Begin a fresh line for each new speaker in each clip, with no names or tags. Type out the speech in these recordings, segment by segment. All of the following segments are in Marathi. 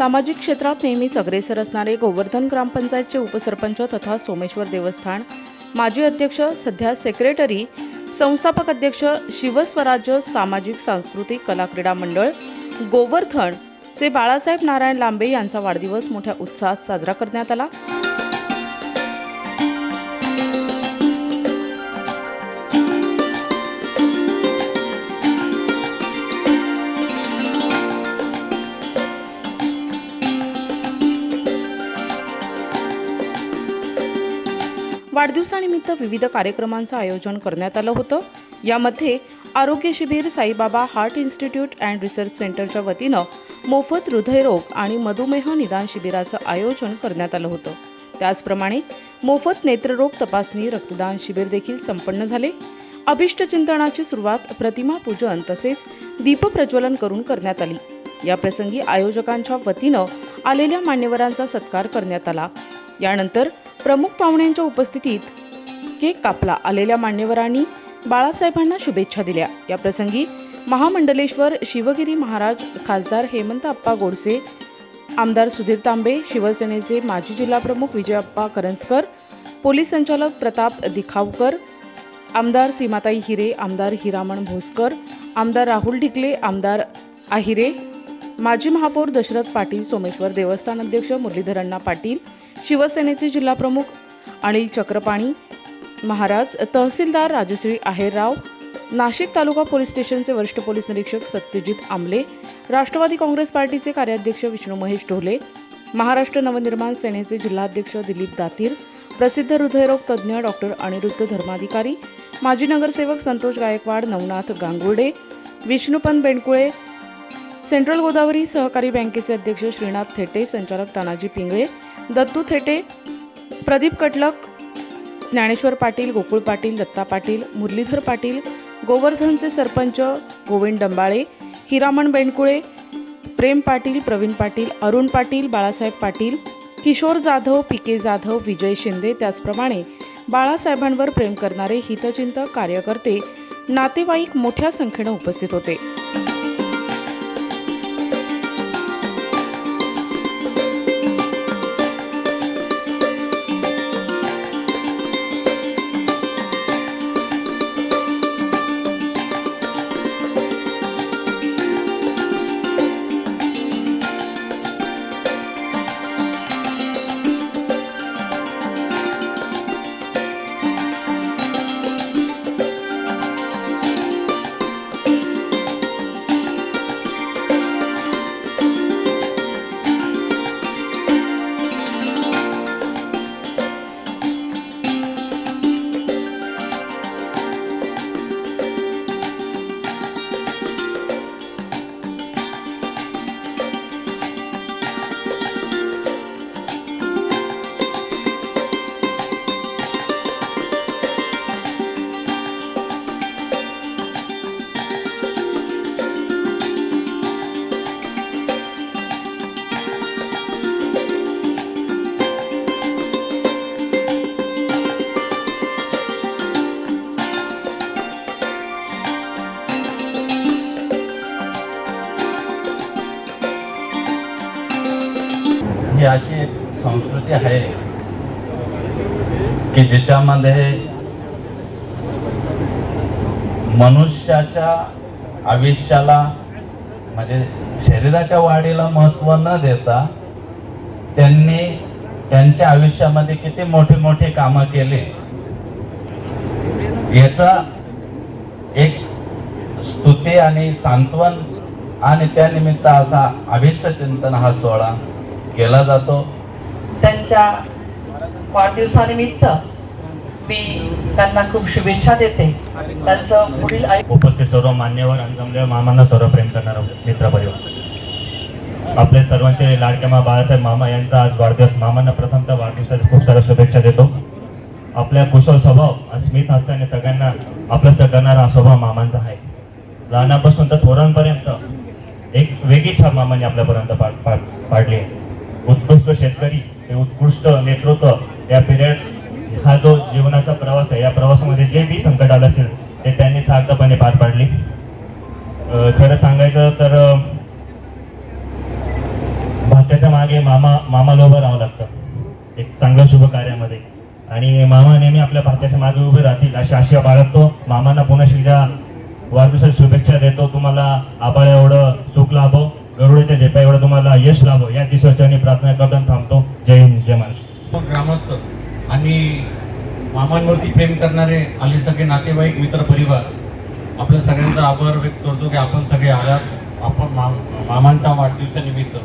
सामाजिक क्षेत्रात नेहमीच अग्रेसर असणारे गोवर्धन ग्रामपंचायतचे उपसरपंच तथा सोमेश्वर देवस्थान. माजी अध्यक्ष सध्या सेक्रेटरी संस्थापक अध्यक्ष शिवस्वराज्य सामाजिक सांस्कृतिक कला क्रीडा मंडळ गोवर्धन चे बाळासाहेब नारायण लांबे यांचा वाढदिवस मोठ्या उत्साहात साजरा करण्यात आला. दिवसानिमित्त विविध कार्यक्रमांचं आयोजन करण्यात आलं होतं. यामध्ये आरोग्य शिबिर Sai Baba heart institute and research सेंटरच्या वतीनं मोफत हृदयरोग आणि मधुमेह निदान शिबिराचं आयोजन करण्यात आलं होतं. त्याचप्रमाणे मोफत नेत्ररोग तपासणी रक्तदान शिबिर देखील संपन्न झाले. अभिष्ट चिंतनाची सुरुवात प्रतिमा पूजन तसेच दीपप्रज्वलन करून करण्यात आली. या प्रसंगी आयोजकांच्या वतीनं आलेल्या मान्यवरांचा सत्कार करण्यात आला. यानंतर प्रमुख पाहुण्यांच्या उपस्थितीत केक कापला आलेल्या मान्यवरांनी बाळासाहेबांना शुभेच्छा दिल्या. या प्रसंगी महामंडलेश्वर शिवगिरी महाराज खासदार हेमंत अप्पा गोडसे आमदार सुधीर तांबे शिवसेनेचे माजी जिल्हाप्रमुख विजयप्पा करंजकर पोलीस संचालक प्रताप दिखावकर आमदार सीमाताई हिरे आमदार हिरामण भोसकर आमदार राहुल ढिकले आमदार आहिरे माजी महापौर दशरथ पाटील सोमेश्वर देवस्थान अध्यक्ष मुरलीधरण्णा पाटील शिवसेनेचे जिल्हाप्रमुख अनिल चक्रपाणी महाराज तहसीलदार राजश्री आहेरराव नाशिक तालुका पोलीस स्टेशनचे वरिष्ठ पोलीस निरीक्षक सत्यजित आमले राष्ट्रवादी काँग्रेस पार्टीचे कार्याध्यक्ष विष्णू महेश ढोले महाराष्ट्र नवनिर्माण सेनेचे जिल्हाध्यक्ष दिलीप दातीर प्रसिद्ध हृदयरोग तज्ज्ञ डॉक्टर अनिरुद्ध धर्माधिकारी माजी नगरसेवक संतोष गायकवाड नवनाथ गांगुर्डे विष्णुपंत बेंडकुळे सेंट्रल गोदावरी सहकारी बँकेचे अध्यक्ष श्रीनाथ थेटे संचालक तानाजी पिंगळे दत्तू थेटे प्रदीप कटलक ज्ञानेश्वर पाटील गोकुळ पाटील दत्ता पाटील मुरलीधर पाटील गोवर्धनचे सरपंच गोविंद डंबाळे हिरामण बेंडकुळे प्रेम पाटील प्रवीण पाटील अरुण पाटील बाळासाहेब पाटील किशोर जाधव पी के जाधव विजय शिंदे त्याचप्रमाणे बाळासाहेबांवर प्रेम करणारे हितचिंतक कार्यकर्ते नातेवाईक मोठ्या संख्येनं उपस्थित होते.
संस्कृती आहे. की ज्याच्यामध्ये मनुष्याच्या आयुष्याला म्हणजे शरीराच्या वाढीला महत्त्व न देता त्यांनी त्यांच्या आयुष्यामध्ये किती मोठी मोठी कामं केली. याचा एक स्तुती आणि सांत्वन आणि त्यानिमित्त असा अभिष्ट चिंतन हा सोहळा केला जातो.
त्यांच्या वाढदिवसानिमित्त मी त्यांना खूप शुभेच्छा देते. त्यांचं पुढील
उपस्थित सर्व मान्यवर आणि जमलेल्या मामांना सर्व प्रेम करणारा मित्र परिवार. आपले सर्वांचे लाडके बाळासाहेब मामा यांचा आज वाढदिवस. मामांना प्रथमतः वाढदिवसाच्या खूप साऱ्या शुभेच्छा देतो. आपल्या कुशल स्वभाव स्मित हास्याने सगळ्यांना आपलं करणारा स्वभाव मामांचा आहे. लहानापासून तर थोरांपर्यंत एक वेगळी छाप मामांनी आपल्यापर्यंत पाड पाड पाडली आहे. उत्कृष्ट शेतकरी हे उत्कृष्ट नेतृत्व या पिरियड हा जो जीवनाचा प्रवास आहे या प्रवासामध्ये जे बी संकट आलं असेल ते त्यांनी सार्थपणे पार पाडली. खरं सांगायचं तर भाच्याच्या मागे मामा मामाला उभं राहावं लागतं. एक चांगल्या शुभ कार्यामध्ये. आणि मामा नेहमी आपल्या भाच्याच्या मागे उभे राहतील अशी आशा बाळगतो. मामांना पुन्हा शिजा वाढदिवसाच्या शुभेच्छा देतो. तुम्हाला आबाळ एवढं सुख लाभो. गरुडच्या झेपा एवढं तुम्हाला यश लाभो. या दिवसाची प्रार्थना करतो थांबतो. जय हिंद जय महाराष्ट्र.
ग्रामस्थ आणि मामांवरती प्रेम करणारे आले सगळे नातेवाईक मित्र परिवार आपल्या सगळ्यांचा आभार व्यक्त करतो की आपण सगळे आलात. आपण मा मामांच्या वाढदिवसानिमित्त.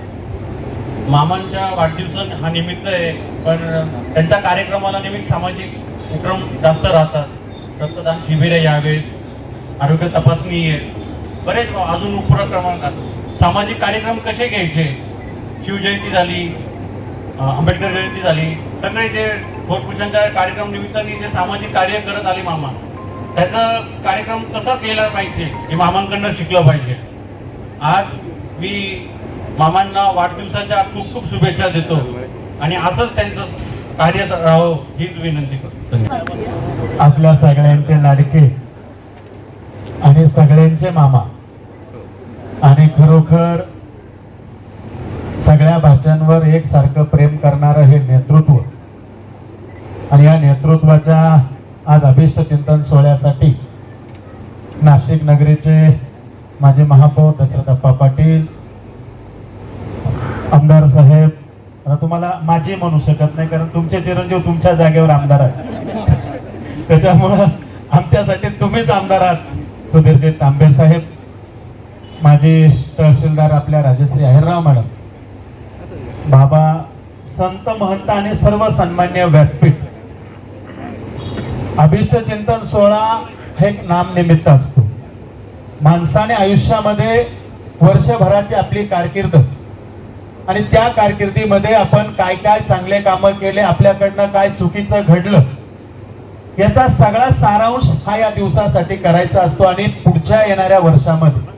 मामांच्या वाढदिवसा हा निमित्त आहे पण त्यांच्या कार्यक्रमाला नेहमी सामाजिक उपक्रम जास्त राहतात. रक्तदान शिबिरे यावेत. आरोग्य तपासणी आहे. बरेच अजून उपक्रम असतात सामाजिक कार्यक्रम कसे घ्यायचे? शिवजयंती झाली आंबेडकर जयंती झाली. सगळे जे भोटभूषणच्या कार्यक्रम निमित्ताने जे सामाजिक कार्य करत आले मामा. त्याचा कार्यक्रम कसा केला पाहिजे हे मामांकडनं शिकलं पाहिजे. आज मी मामांना वाढदिवसाच्या खूप खूप शुभेच्छा देतो. आणि असंच त्यांचं कार्य राहावं हीच विनंती करतो.
आपल्या सगळ्यांचे लाडके आणि सगळ्यांचे मामा. आणि खरोखर सगळ्या भाषांवर एकसारखं प्रेम करणारं हे नेतृत्व. आणि या नेतृत्वाच्या आज अभिष्ट चिंतन सोहळ्यासाठी नाशिक नगरीचे माझे महापौर दशरथप्पा पाटील आमदार साहेब आता तुम्हाला माझी म्हणू शकत नाही कारण तुमचे चिरंजीव तुमच्या जागेवर आमदार आहेत. त्याच्यामुळं आमच्यासाठी तुम्हीच आमदार आहात सुधीरजी तांबे साहेब. माझे तहसीलदार आपल्या राजश्री अहिरराव मॅडम बाबा संत महंत आणि सर्व सन्मान्य व्यासपीठ. अभिष्ट चिंतन सोहळा हे एक नामनिमित्त असतो. माणसाने आयुष्यामध्ये वर्षभराची आपली कारकीर्द आणि त्या कारकिर्दीमध्ये आपण काय काय चांगले कामं केले आपल्याकडनं काय चुकीचं घडलं याचा सगळा सारांश हा या दिवसासाठी करायचा असतो आणि पुढच्या येणाऱ्या वर्षामध्ये.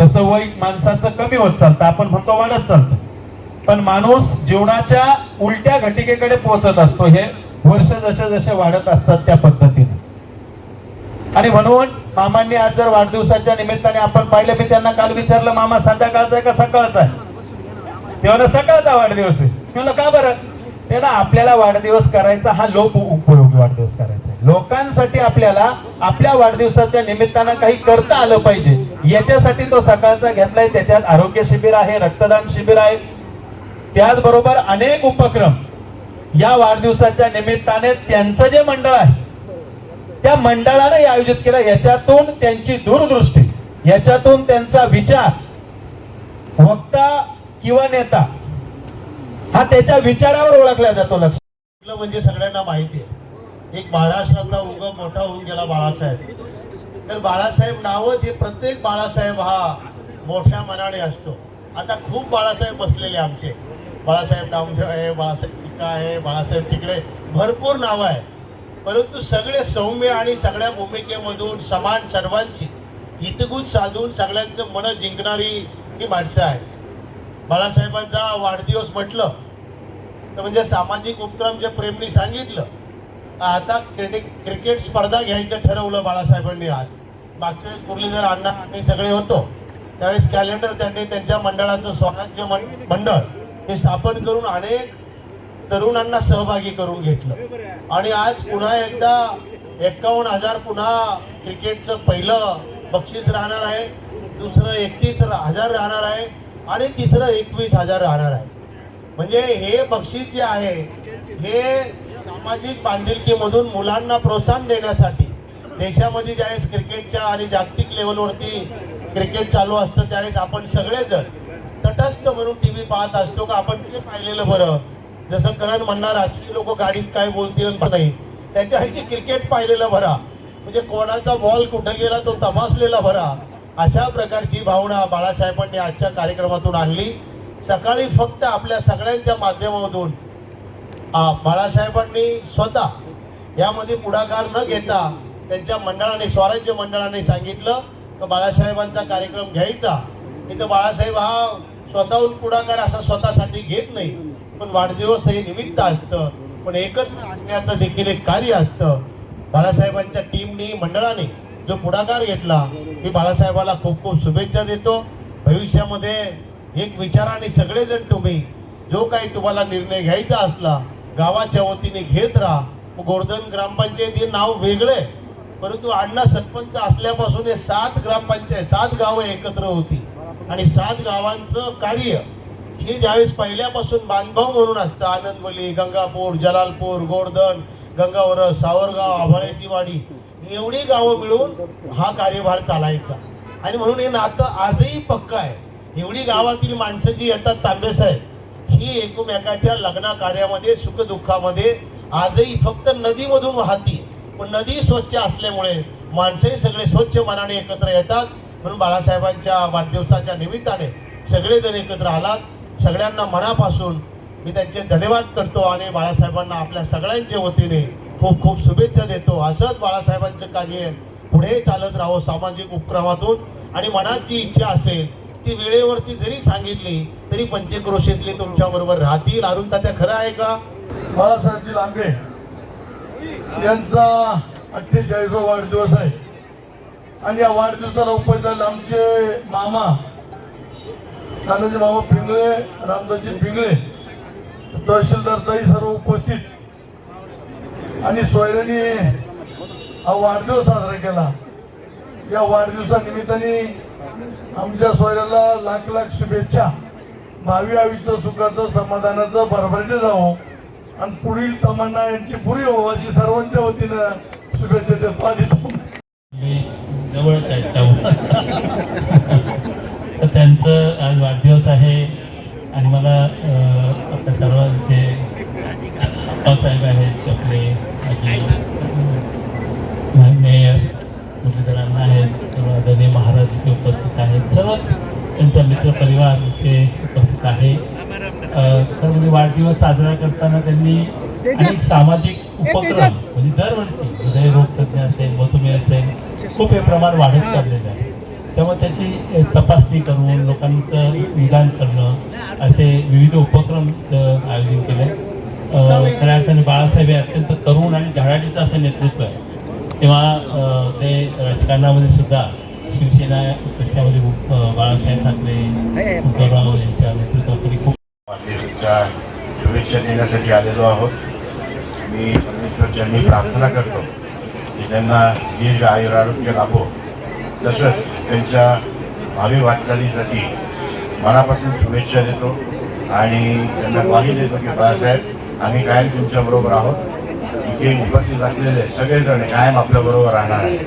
तसं वय माणसाचं कमी होत चालतं आपण म्हणतो वाढत चालतं. पण माणूस जीवनाच्या उलट्या घटिकेकडे पोहोचत असतो हे वर्ष जसे जसे वाढत असतात त्या पद्धतीने. आणि म्हणून मामांनी आज जर वाढदिवसाच्या निमित्ताने आपण पाहिलं मी त्यांना काल विचारलं मामा संध्याकाळचा आहे का सकाळचा आहे? तेव्हा सकाळचा वाढदिवस आहे. म्हणलं का बरं? ते ना आपल्याला वाढदिवस करायचा हा लोक उपयोगी वाढदिवस करायचा लोकांसाठी आपल्याला आपल्या वाढदिवसाच्या निमित्तानं काही करता आलं पाहिजे. याच्यासाठी तो सकाळचा घेतलाय त्याच्यात आरोग्य शिबिर आहे रक्तदान शिबिर आहे. त्याचबरोबर अनेक उपक्रम या वाढदिवसाच्या निमित्ताने त्यांचं जे मंडळ आहे त्या मंडळाने आयोजित केलं. याच्यातून त्यांची दूरदृष्टी याच्यातून त्यांचा विचार वक्ता किंवा नेता हा त्याच्या विचारावर ओळखला जातो लक्ष.
म्हणजे सगळ्यांना माहिती आहे. एक महाराष्ट्रातला उगम मोठा होऊन गेला बाळासाहेब. तर बाळासाहेब नावच हे प्रत्येक बाळासाहेब हा मोठ्या मनाने असतो. आता खूप बाळासाहेब बसलेले आमचे. बाळासाहेब नामदेव आहे बाळासाहेब टिका आहे बाळासाहेब तिकडे भरपूर नावं आहे परंतु सगळे सौम्य आणि सगळ्या भूमिकेमधून समान सर्वांशी हितगुज साधून सगळ्यांचं मन जिंकणारी ही माणसं आहेत. बाळासाहेबांचा वाढदिवस म्हटलं तर म्हणजे सामाजिक उपक्रम जे प्रेमनी सांगितलं आता क्रिकेट क्रिकेट स्पर्धा घ्यायचं ठरवलं बाळासाहेबांनी आज. मागच्या वेळेस मुरलीधर अण्णा आम्ही सगळे होतो त्यावेळेस कॅलेंडर त्यांनी त्यांच्या मंडळाचं स्वराज्य मंडळ हे स्थापन करून अनेक तरुणांना सहभागी करून घेतलं. आणि आज पुन्हा एकदा एकावन्न हजार पुन्हा क्रिकेटचं पहिलं बक्षीस राहणार आहे दुसरं एकतीस हजार राहणार आहे आणि तिसरं एकवीस हजार राहणार आहे. म्हणजे हे बक्षीस जे आहे हे सामाजिक बांधिलकीमधून मुलांना प्रोत्साहन देण्यासाठी देशामध्ये ज्यावेळेस क्रिकेटच्या आणि जागतिक लेवलवरती क्रिकेट चालू असतं त्यावेळेस आपण सगळेजण तटस्थ म्हणून टी व्ही पाहत असतो का? आपण ते पाहिलेलं बरं. जसं करण म्हणणार राजकीय लोक गाडीत काय बोलतील नाही त्याच्या क्रिकेट पाहिलेलं भरा म्हणजे कोणाचा बॉल कुठं गेला तो तपासलेला भरा अशा प्रकारची भावना बाळासाहेबांनी आजच्या कार्यक्रमातून आणली. सकाळी फक्त आपल्या सगळ्यांच्या माध्यमातून बाळासाहेबांनी स्वतः यामध्ये पुढाकार न घेता त्यांच्या मंडळाने स्वराज्य मंडळाने सांगितलं की बाळासाहेबांचा कार्यक्रम घ्यायचा. इथं बाळासाहेब हा स्वतःहून पुढाकार असा स्वतःसाठी घेत नाही. पण वाढदिवस हे निमित्त असतं. पण एकत्र आणण्याचं देखील एक कार्य असतं. बाळासाहेबांच्या टीमनी मंडळाने जो पुढाकार घेतला मी बाळासाहेबाला खूप खूप शुभेच्छा देतो. भविष्यामध्ये एक विचाराने सगळेजण तुम्ही जो काही तुम्हाला निर्णय घ्यायचा असला गावाच्या वतीने घेत राहा. गोर्धन ग्रामपंचायत हे नाव वेगळे परंतु अण्णा सरपंच असल्यापासून हे सात ग्रामपंचायत सात गावं एकत्र होती. आणि सात गावांचं कार्य हे ज्यावेळेस पहिल्यापासून बांधभाव म्हणून असतं आनंदवली गंगापूर जलालपूर गोडधन गंगावर सावरगाव आभाळ्याची वाडी एवढी गावं मिळून हा कार्यभार चालायचा. आणि म्हणून हे नातं आजही पक्क आहे. एवढी गावातील माणसं जी येतात तांबे साहेब ही एकमेकाच्या लग्न कार्यामध्ये सुखदुःखामध्ये आजही फक्त नदीमधून वाहती नदी स्वच्छ असल्यामुळे माणसंही सगळे स्वच्छ मनाने एकत्र येतात. म्हणून बाळासाहेबांच्या वाढदिवसाच्या निमित्ताने सगळेजण एकत्र आलात. सगळ्यांना मनापासून मी त्यांचे धन्यवाद करतो आणि बाळासाहेबांना आपल्या सगळ्यांच्या वतीने खूप खूप शुभेच्छा देतो. असंच बाळासाहेबांचं कार्य पुढे चालत राहो सामाजिक उपक्रमातून. आणि मनात जी इच्छा असेल ती वेळेवरती जरी सांगितली तरी पंचक्रोशीतली तुमच्या बरोबर राहतील. अरुण तात्या खरं आहे का?
बाळासाहेबजी लांबे. यांचा अठ्ठेचाळीसवा वाढदिवस आहे. आणि या वाढदिवसाला उपस्थित आमचे मामा तानाजी मामा पिंगळे रामदासजी पिंगळे तहसीलदार सर्व उपस्थित. आणि सोयऱ्यांनी हा वाढदिवस साजरा केला. या वाढदिवसानिमित्ताने आमच्या सोयऱ्याला लाख लाख शुभेच्छा. भावी आयुष्य सुखाचं समाधानाचं भरभरटे जावं. आणि पुढील तमन्ना यांची पुरी हो अशी सर्वांच्या वतीनं शुभेच्छा देतो आणि
जवळच आहेत तर त्यांचं आज वाढदिवस आहे आणि मला आपल्या सर्व जे अप्पासाहेब आहेत आपले मेयर मुरलीधरांना आहेत सर्व आदरणीय महाराज इथे उपस्थित आहेत सर्वच त्यांचा मित्रपरिवार इथे उपस्थित आहे. तर म्हणजे वाढदिवस साजरा करताना त्यांनी अनेक सामाजिक उपक्रम म्हणजे दरवर्षी हृदयरोग तज्ञ असेल मधुमेह असेल खूप हे प्रमाण वाढत चाललेलं आहे. त्यामुळे त्याची तपासणी करून लोकांचं निदान करणं असे विविध उपक्रम आयोजित केले. खऱ्या अर्थाने बाळासाहेब हे अत्यंत तरुण आणि धडाडीचं असं नेतृत्व आहे. तेव्हा ते राजकारणामध्ये सुद्धा शिवसेना पक्षामध्ये अ, बाळासाहेब ठाकरे उद्धवराव यांच्या नेतृत्वाखाली खूप
वाढदिवसाच्या शुभेच्छा देण्यासाठी आलेलो आहोत. मी परमेश्वरच्यांनी प्रार्थना करतो की त्यांना दीर्घ आयुर आरोग्य लाभो तसंच त्यांच्या भावी वाटचालीसाठी मनापासून शुभेच्छा देतो आणि त्यांना ग्वाही देतो की बाळासाहेब आम्ही कायम तुमच्याबरोबर आहोत. इथे उपस्थित असलेले सगळेजण कायम आपल्याबरोबर राहणार आहे